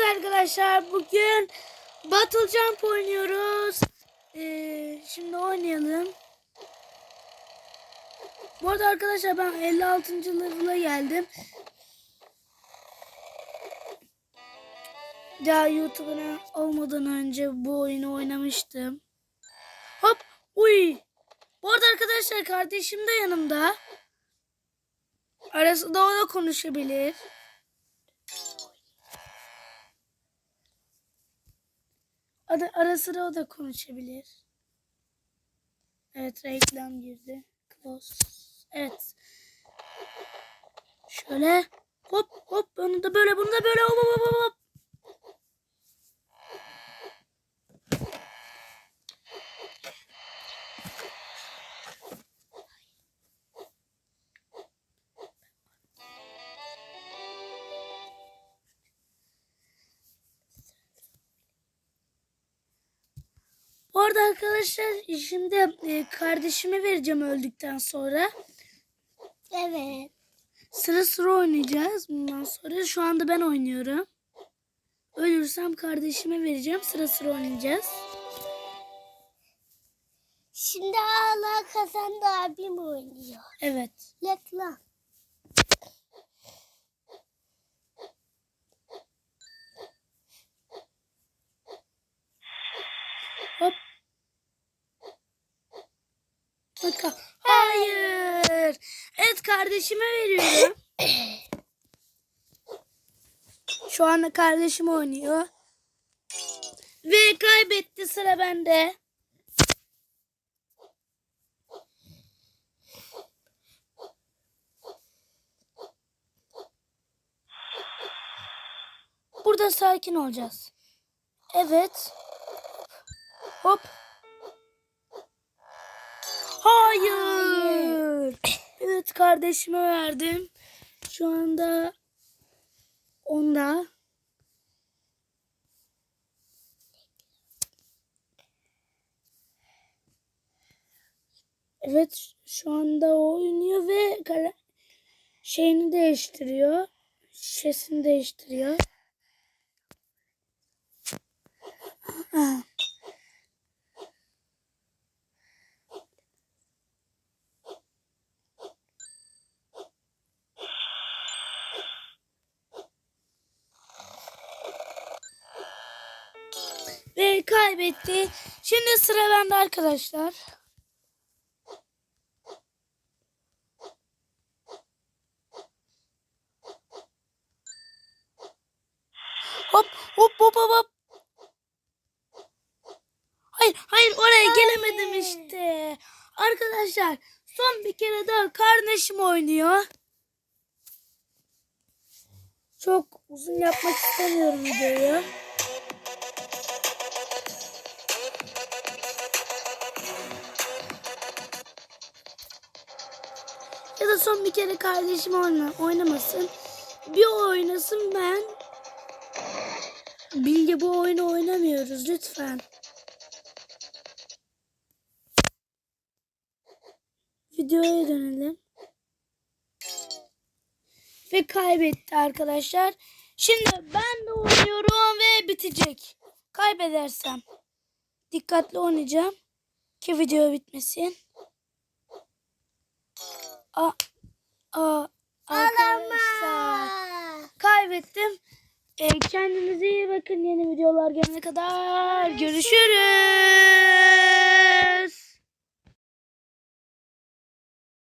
Evet arkadaşlar bugün Battle Jump oynuyoruz. Ee, şimdi oynayalım. Bu arada arkadaşlar ben 56. level'a geldim. Daha YouTube'una olmadan önce bu oyunu oynamıştım. Hop! Uy! Bu arada arkadaşlar kardeşim de yanımda. Arasında o da konuşabilir. Ara, ara sıra o da konuşabilir. Evet reklam girdi. Close. Evet. Şöyle hop hop bunu da böyle bunu da böyle hop hop hop hop. Arada arkadaşlar şimdi e, kardeşime vereceğim öldükten sonra. Evet. Sıra sıra oynayacağız bundan sonra. Şu anda ben oynuyorum. Ölürsem kardeşime vereceğim. Sıra sıra oynayacağız. Şimdi hala kazandı abim oynuyor. Evet. Reklam. Hop. Bakın. Hayır. Evet kardeşime veriyorum. Şu anda kardeşim oynuyor. Ve kaybetti sıra bende. Burada sakin olacağız. Evet. Hop. Hayır. Evet kardeşime verdim. Şu anda onda. Evet şu anda o oynuyor ve şeyini değiştiriyor. Şişesini değiştiriyor. Ve kaybetti. Şimdi sıra bende arkadaşlar. Hop hop hop hop hop. Hayır hayır oraya gelemedim işte. Arkadaşlar son bir kere daha kardeşim oynuyor. Çok uzun yapmak istemiyorum videoyu. Ya da son bir kere kardeşim oyna, oynamasın. Bir oynasın ben. Bilge bu oyunu oynamıyoruz lütfen. Videoya dönelim. Ve kaybetti arkadaşlar. Şimdi ben de oynuyorum ve bitecek. Kaybedersem. Dikkatli oynayacağım. Ki video bitmesin. Aa, arkadaşlar. Kaybettim. Ee, kendinize iyi bakın. Yeni videolar gelene kadar görüşürüz.